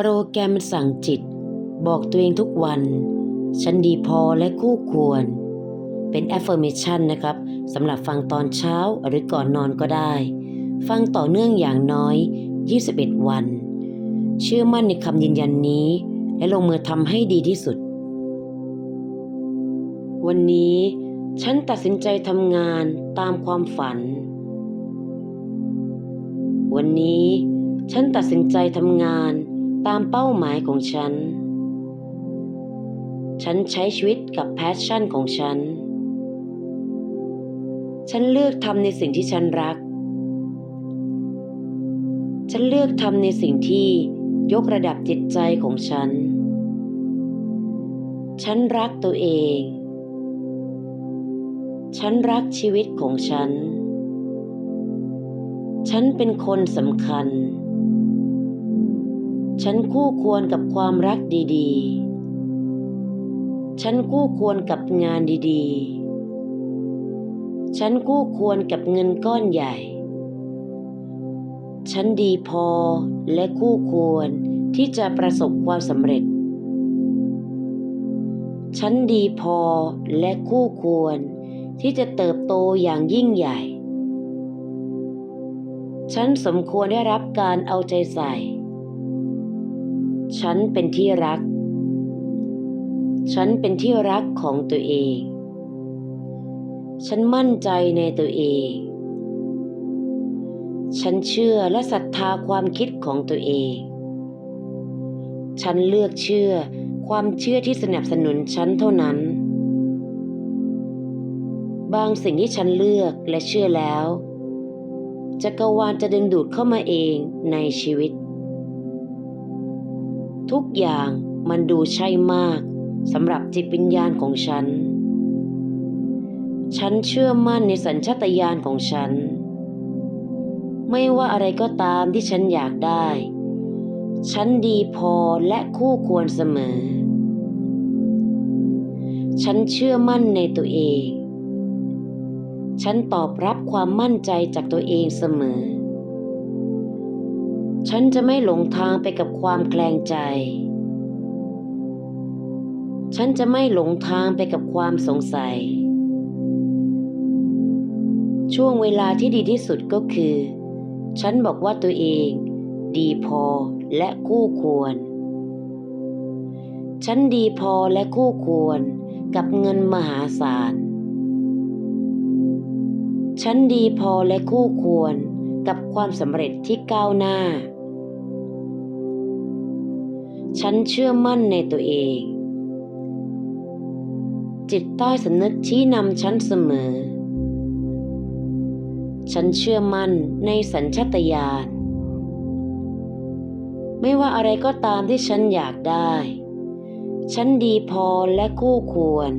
โปรแกรมสั่งจิต บอกตัวเองทุกวัน ฉันดีพอและคู่ควร เป็น affirmation นะครับสำหรับฟังตอนเช้าหรือก่อนนอนก็ได้ ฟังต่อเนื่องอย่างน้อย 21 วัน เชื่อมั่นในคำยืนยันนี้ และลงมือทำให้ดีที่สุด วันนี้ฉันตัดสินใจทำงานตามความฝัน วันนี้ฉันตัดสินใจทำงาน ตามเป้าหมายของฉัน ฉันใช้ชีวิตกับแพชชั่นของฉัน ฉันเลือกทำในสิ่งที่ฉันรัก ฉันเลือกทำในสิ่งที่ยกระดับจิตใจของฉัน ฉันรักตัวเอง ฉันรักชีวิตของฉัน ฉันเป็นคนสำคัญฉัน ฉันคู่ควรกับความรักดีๆ ฉันคู่ควรกับงานดีๆ ฉันคู่ควรกับเงินก้อนใหญ่ ฉันดีพอและคู่ควรที่จะประสบความสำเร็จ ฉันดีพอและคู่ควรที่จะเติบโตอย่างยิ่งใหญ่ ฉันสมควรได้รับการเอาใจใส่ ฉันเป็นที่รัก ฉันเป็นที่รักของตัวเอง ฉันมั่นใจในตัวเอง ฉันเชื่อและศรัทธาความคิดของตัวเอง ฉันเลือกเชื่อความเชื่อที่สนับสนุนฉันเท่านั้น บางสิ่งที่ฉันเลือกและเชื่อแล้วจักรวาลจะดึงดูดเข้ามาเองในชีวิต ทุกอย่างมันดูใช่มากสำหรับจิตวิญญาณของฉัน ฉันเชื่อมั่นในสัญชาตญาณของฉัน ไม่ว่าอะไรก็ตามที่ฉันอยากได้ ฉันดีพอและคู่ควรเสมอ ฉันเชื่อมั่นในตัวเอง ฉันตอบรับความมั่นใจจากตัวเองเสมอ ฉันจะไม่หลงทางไปกับความแคลงใจ ฉันจะไม่หลงทางไปกับความสงสัย ช่วงเวลาที่ดีที่สุดก็คือ ฉันบอกว่าตัวเอง ดีพอและคู่ควร ฉันดีพอและคู่ควรกับเงินมหาศาล ฉันดีพอและคู่ควรกับความสำเร็จที่ก้าวหน้า ฉันเชื่อมั่นในตัวเอง จิตใต้สำนึกชี้นำฉันเสมอ ฉันเชื่อมั่นในสัญชาตญาณ ไม่ว่าอะไรก็ตามที่ฉันอยากได้ ฉันดีพอและคู่ควร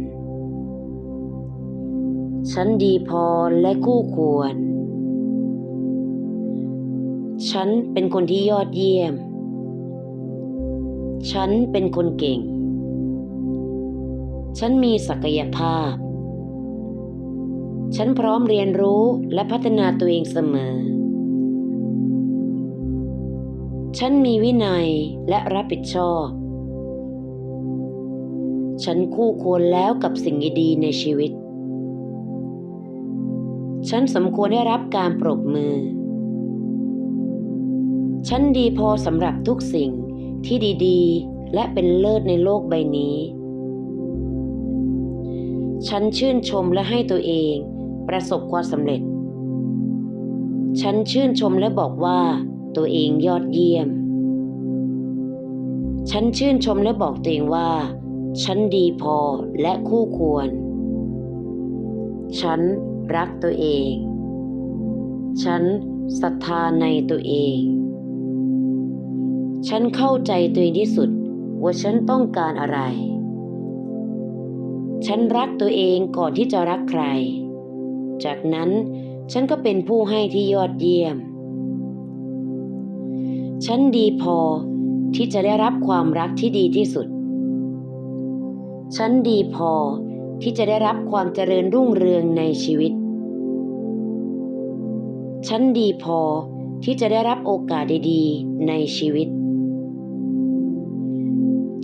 ฉันดีพอและคู่ควร ฉันเป็นคนที่ยอดเยี่ยม ฉันเป็นคนเก่ง ฉันมีศักยภาพ ฉันพร้อมเรียนรู้และพัฒนาตัวเองเสมอ ฉันมีวินัยและรับผิดชอบ ฉันคู่ควรแล้วกับสิ่งดีๆในชีวิต ฉันสมควรได้รับการปรบมือ ฉันดีพอสำหรับทุกสิ่ง ที่ดีๆ และเป็นเลิศในโลกใบนี้ ฉันชื่นชมและให้ตัวเองประสบความสำเร็จ ฉันชื่นชมและบอกว่าตัวเองยอดเยี่ยม ฉันชื่นชมและบอกตัวเองว่า ฉันดีพอและคู่ควร ฉันรักตัวเอง ฉันศรัทธาในตัวเอง ฉันเข้าใจตัวเองที่สุด ว่าฉันต้องการอะไร ฉันรักตัวเองก่อนที่จะรักใคร จากนั้นฉันก็เป็นผู้ให้ที่ยอดเยี่ยม ฉันดีพอที่จะได้รับความรักที่ดีที่สุด ฉันดีพอที่จะได้รับความเจริญรุ่งเรืองในชีวิต ฉันดีพอที่จะได้รับโอกาสดีๆ ในชีวิต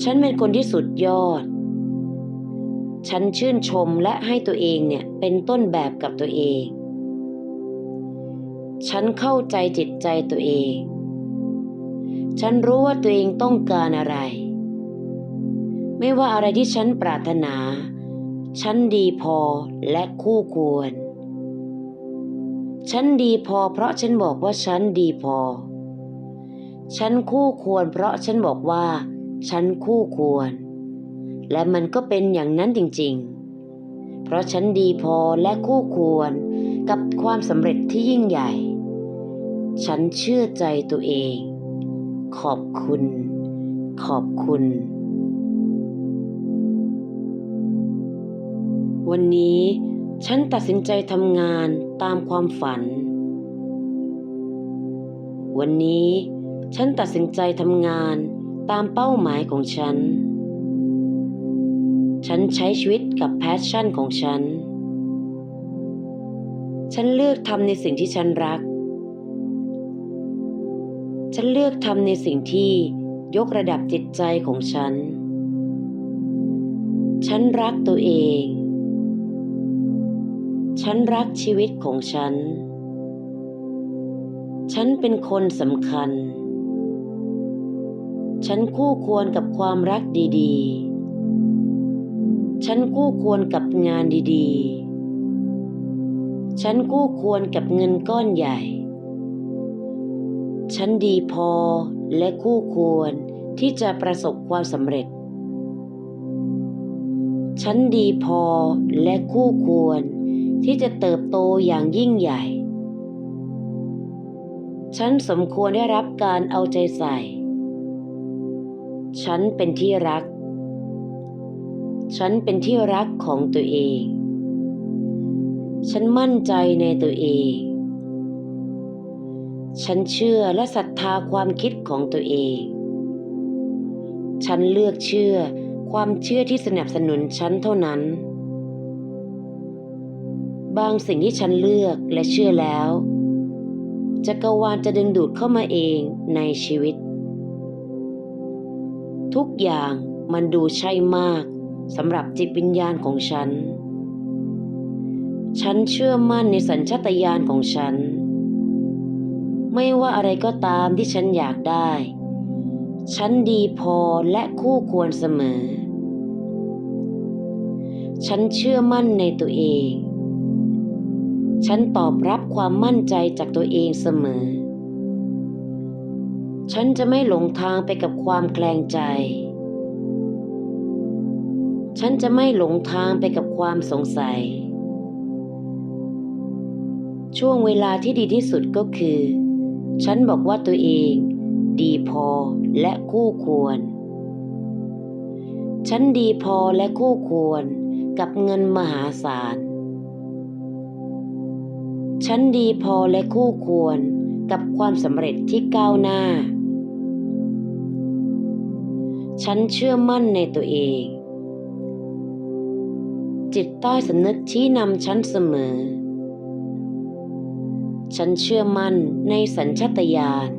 ฉันเป็นคนที่สุดยอด ฉันชื่นชมและให้ตัวเองเนี่ยเป็นต้นแบบกับตัวเอง ฉันเข้าใจจิตใจตัวเอง ฉันรู้ว่าตัวเองต้องการอะไร ไม่ว่าอะไรที่ฉันปรารถนา ฉันดีพอและคู่ควร ฉันดีพอเพราะฉันบอกว่าฉันดีพอ ฉันคู่ควรเพราะฉันบอกว่า ฉันคู่ควร และมันก็เป็นอย่างนั้นจริงๆ เพราะฉันดีพอและคู่ควรกับความสำเร็จที่ยิ่งใหญ่ ฉันเชื่อใจตัวเอง ขอบคุณ ขอบคุณ วันนี้ฉันตัดสินใจทำงานตามความฝัน วันนี้ฉันตัดสินใจทำงาน ตามเป้าหมายของฉัน ฉันใช้ชีวิตกับแพชชั่นของฉัน ฉันเลือกทำในสิ่งที่ฉันรัก ฉันเลือกทำในสิ่งที่ยกระดับจิตใจของฉัน ฉันรักตัวเอง ฉันรักชีวิตของฉัน ฉันเป็นคนสำคัญฉัน ฉันคู่ควรกับความรักดีๆ ฉันคู่ควรกับงานดีๆ ฉันคู่ควรกับเงินก้อนใหญ่ ฉันดีพอและคู่ควรที่จะประสบความสำเร็จ ฉันดีพอและคู่ควรที่จะเติบโตอย่างยิ่งใหญ่ ฉันสมควรได้รับการเอาใจใส่ ฉันเป็นที่รัก ฉันเป็นที่รักของตัวเอง ฉันมั่นใจในตัวเอง ฉันเชื่อและศรัทธาความคิดของตัวเอง ฉันเลือกเชื่อความเชื่อที่สนับสนุนฉันเท่านั้น บางสิ่งที่ฉันเลือกและเชื่อแล้วจักรวาลจะดึงดูดเข้ามาเองในชีวิต ทุกอย่างมันดูใช่มากสำหรับจิตวิญญาณของฉัน ฉันเชื่อมั่นในสัญชาตญาณของฉัน ไม่ว่าอะไรก็ตามที่ฉันอยากได้ ฉันดีพอและคู่ควรเสมอ ฉันเชื่อมั่นในตัวเอง ฉันตอบรับความมั่นใจจากตัวเองเสมอ ฉันจะไม่หลงทางไปกับความแคลงใจ ฉันจะไม่หลงทางไปกับความสงสัย ช่วงเวลาที่ดีที่สุดก็คือ ฉันบอกว่าตัวเองดีพอและคู่ควร ฉันดีพอและคู่ควรกับเงินมหาศาล ฉันดีพอและคู่ควรกับความสำเร็จที่ก้าวหน้า ฉันเชื่อมั่นในตัวเอง จิตใต้สำนึกชี้นำฉันเสมอ ฉันเชื่อมั่นในสัญชาตญาณ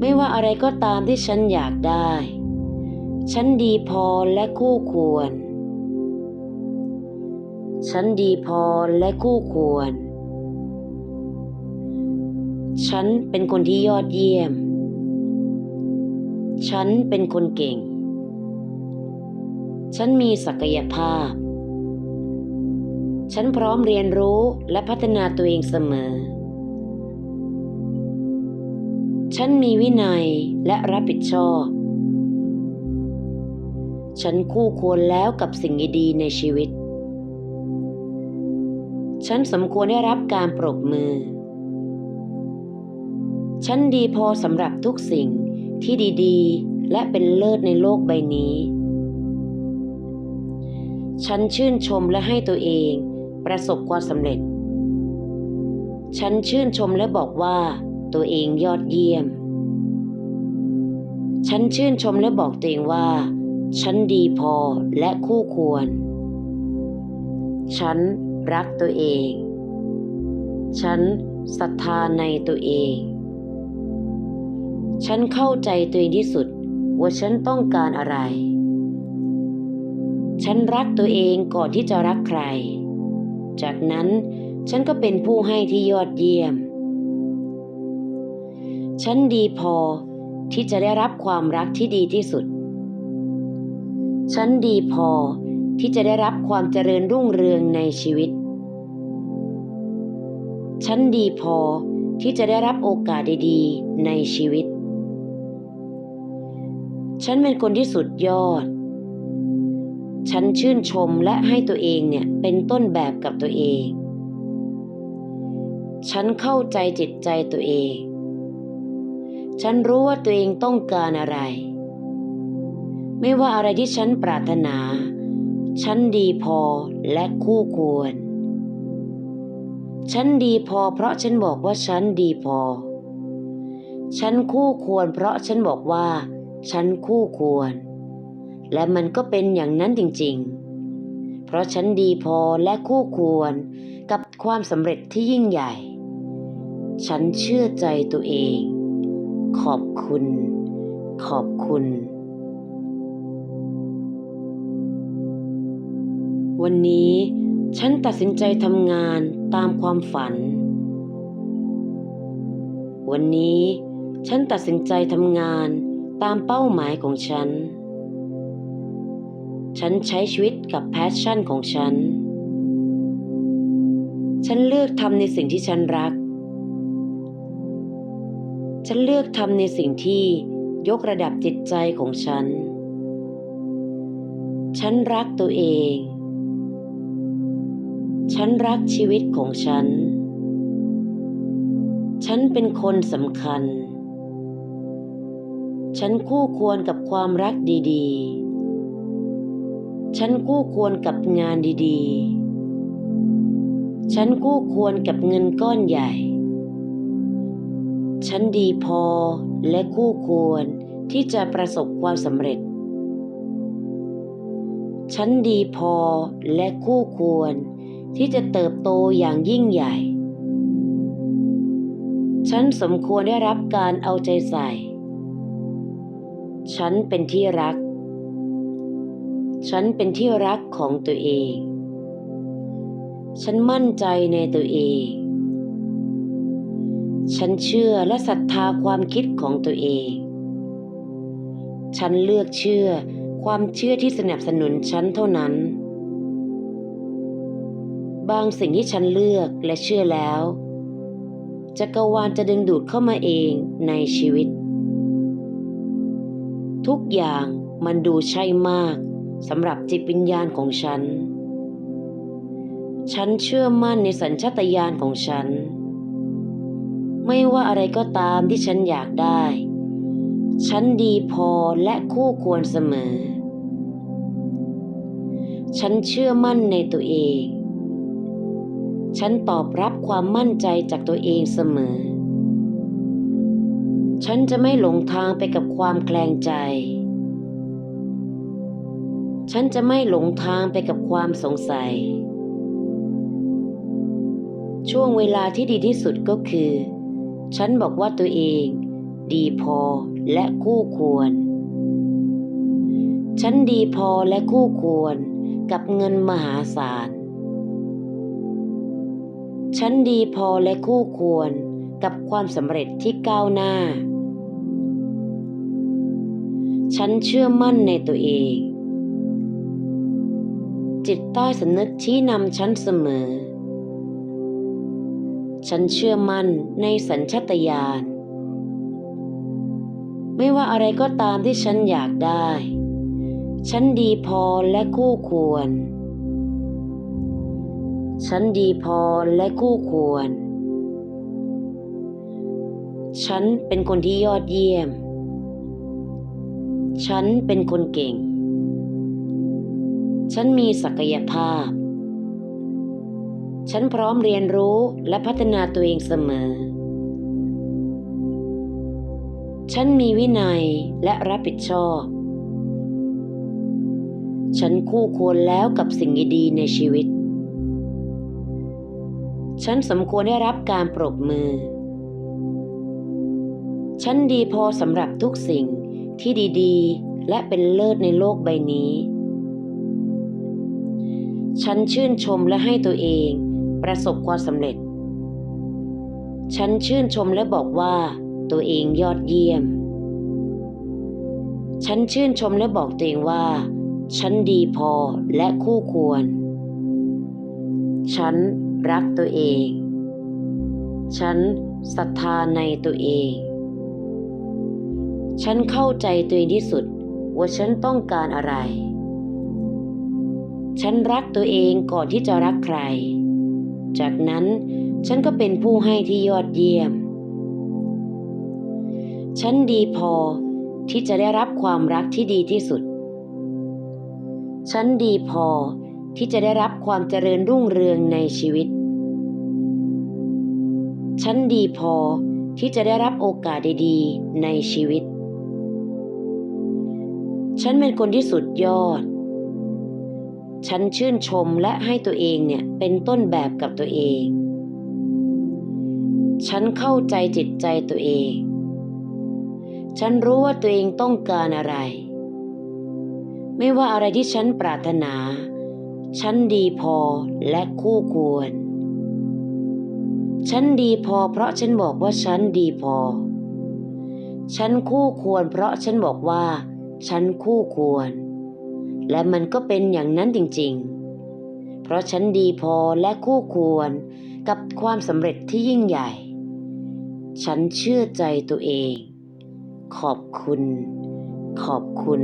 ไม่ว่าอะไรก็ตามที่ฉันอยากได้ ฉันดีพอและคู่ควร ฉันดีพอและคู่ควร ฉันเป็นคนที่ยอดเยี่ยม ฉันเป็นคนเก่ง ฉันมีศักยภาพ ฉันพร้อมเรียนรู้และพัฒนาตัวเองเสมอ ฉันมีวินัยและรับผิดชอบ ฉันคู่ควรแล้วกับสิ่งดีๆในชีวิต ฉันสมควรได้รับการปรบมือ ฉันดีพอสำหรับทุกสิ่ง ที่ดีๆ และเป็นเลิศในโลกใบนี้ ฉันชื่นชมและให้ตัวเองประสบความสำเร็จ ฉันชื่นชมและบอกว่าตัวเองยอดเยี่ยม ฉันชื่นชมและบอกตัวเองว่า ฉันดีพอและคู่ควร ฉันรักตัวเอง ฉันศรัทธาในตัวเอง ฉันเข้าใจตัวเองที่สุด ว่าฉันต้องการอะไร ฉันรักตัวเองก่อนที่จะรักใคร จากนั้นฉันก็เป็นผู้ให้ที่ยอดเยี่ยม ฉันดีพอที่จะได้รับความรักที่ดีที่สุด ฉันดีพอที่จะได้รับความเจริญรุ่งเรืองในชีวิต ฉันดีพอที่จะได้รับโอกาสดีๆในชีวิต ฉันเป็นคนที่สุดยอด ฉันชื่นชมและให้ตัวเองเนี่ยเป็นต้นแบบกับตัวเอง ฉันเข้าใจจิตใจตัวเอง ฉันรู้ว่าตัวเองต้องการอะไร ไม่ว่าอะไรที่ฉันปรารถนา ฉันดีพอและคู่ควร ฉันดีพอเพราะฉันบอกว่าฉันดีพอ ฉันคู่ควรเพราะฉันบอกว่า ฉันคู่ควร และมันก็เป็นอย่างนั้นจริงๆ เพราะฉันดีพอและคู่ควรกับความสำเร็จที่ยิ่งใหญ่ ฉันเชื่อใจตัวเอง ขอบคุณ ขอบคุณ วันนี้ฉันตัดสินใจทำงานตามความฝัน วันนี้ฉันตัดสินใจทำงาน ตามเป้าหมายของฉัน ฉันใช้ชีวิตกับแพชชั่นของฉัน ฉันเลือกทำในสิ่งที่ฉันรัก ฉันเลือกทำในสิ่งที่ยกระดับจิตใจของฉัน ฉันรักตัวเอง ฉันรักชีวิตของฉัน ฉันเป็นคนสำคัญ ฉันคู่ควรกับความรักดีๆ ฉันคู่ควรกับงานดีๆ ฉันคู่ควรกับเงินก้อนใหญ่ ฉันดีพอและคู่ควรที่จะประสบความสำเร็จ ฉันดีพอและคู่ควรที่จะเติบโตอย่างยิ่งใหญ่ ฉันสมควรได้รับการเอาใจใส่ ฉันเป็นที่รัก ฉันเป็นที่รักของตัวเอง ฉันมั่นใจในตัวเอง ฉันเชื่อและศรัทธาความคิดของตัวเอง ฉันเลือกเชื่อความเชื่อที่สนับสนุนฉันเท่านั้น บางสิ่งที่ฉันเลือกและเชื่อแล้วจักรวาลจะดึงดูดเข้ามาเองในชีวิต ทุกอย่างมันดูใช่มากสำหรับจิตวิญญาณของฉัน ฉันเชื่อมั่นในสัญชาตญาณของฉัน ไม่ว่าอะไรก็ตามที่ฉันอยากได้ ฉันดีพอและคู่ควรเสมอ ฉันเชื่อมั่นในตัวเอง ฉันตอบรับความมั่นใจจากตัวเองเสมอ ฉันจะไม่หลงทางไปกับความแคลงใจ ฉันจะไม่หลงทางไปกับความสงสัย ช่วงเวลาที่ดีที่สุดก็คือ ฉันบอกว่าตัวเอง ดีพอและคู่ควร ฉันดีพอและคู่ควรกับเงินมหาศาล ฉันดีพอและคู่ควรกับความสำเร็จที่ก้าวหน้า ฉันเชื่อมั่นในตัวเอง จิตใต้สำนึกชี้นำฉันเสมอ ฉันเชื่อมั่นในสัญชาตญาณ ไม่ว่าอะไรก็ตามที่ฉันอยากได้ ฉันดีพอและคู่ควร ฉันดีพอและคู่ควร ฉันเป็นคนที่ยอดเยี่ยม ฉันเป็นคนเก่ง ฉันมีศักยภาพ ฉันพร้อมเรียนรู้และพัฒนาตัวเองเสมอ ฉันมีวินัยและรับผิดชอบ ฉันคู่ควรแล้วกับสิ่งดีๆในชีวิต ฉันสมควรได้รับการปรบมือ ฉันดีพอสำหรับทุกสิ่ง ที่ดีๆ และเป็นเลิศในโลกใบนี้ ฉันชื่นชมและให้ตัวเองประสบความสำเร็จ ฉันชื่นชมและบอกว่าตัวเองยอดเยี่ยม ฉันชื่นชมและบอกตัวเองว่า ฉันดีพอและคู่ควร ฉันรักตัวเอง ฉันศรัทธาในตัวเอง ฉันเข้าใจตัวเองที่สุด ว่าฉันต้องการอะไร ฉันรักตัวเองก่อนที่จะรักใคร จากนั้นฉันก็เป็นผู้ให้ที่ยอดเยี่ยม ฉันดีพอที่จะได้รับความรักที่ดีที่สุด ฉันดีพอที่จะได้รับความเจริญรุ่งเรืองในชีวิต ฉันดีพอที่จะได้รับโอกาสดีๆ ในชีวิต ฉันเป็นคนที่สุดยอด ฉันชื่นชมและให้ตัวเองเนี่ยเป็นต้นแบบกับตัวเอง ฉันเข้าใจจิตใจตัวเอง ฉันรู้ว่าตัวเองต้องการอะไร ไม่ว่าอะไรที่ฉันปรารถนา ฉันดีพอและคู่ควร ฉันดีพอเพราะฉันบอกว่าฉันดีพอ ฉันคู่ควรเพราะฉันบอกว่า ฉันคู่ควร และมันก็เป็นอย่างนั้นจริงๆ เพราะฉันดีพอและคู่ควรกับความสำเร็จที่ยิ่งใหญ่ ฉันเชื่อใจตัวเอง ขอบคุณ ขอบคุณ